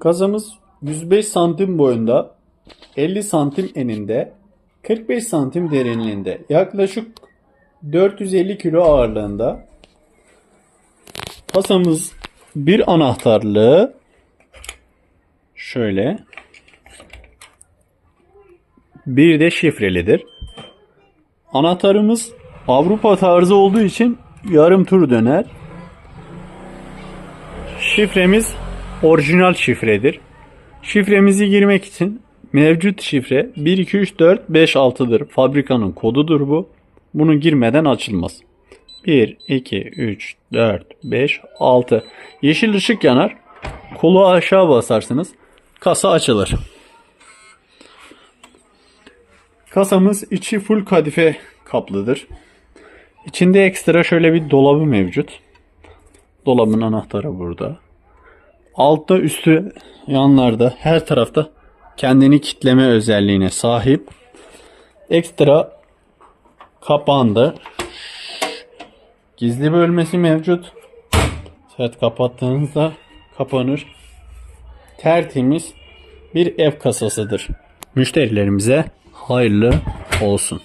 Kasamız 105 santim boyunda, 50 santim eninde, 45 santim derinliğinde, yaklaşık 450 kilo ağırlığında. Kasamız bir anahtarlı, şöyle, bir de şifrelidir. Anahtarımız Avrupa tarzı olduğu için yarım tur döner. Şifremiz orijinal şifredir. Şifremizi girmek için mevcut şifre 1 2 3 4 5 6'dır. Fabrikanın kodudur bu. Bunu girmeden açılmaz. 1 2 3 4 5 6. Yeşil ışık yanar. Kolu aşağı basarsınız. Kasa açılır. Kasamız içi full kadife kaplıdır. İçinde ekstra şöyle bir dolabı mevcut. Dolabın anahtarı burada. Altta üstü yanlarda her tarafta kendini kitleme özelliğine sahip. Ekstra kapağında gizli bölmesi mevcut. Sert kapattığınızda kapanır. Tertemiz bir ev kasasıdır. Müşterilerimize hayırlı olsun.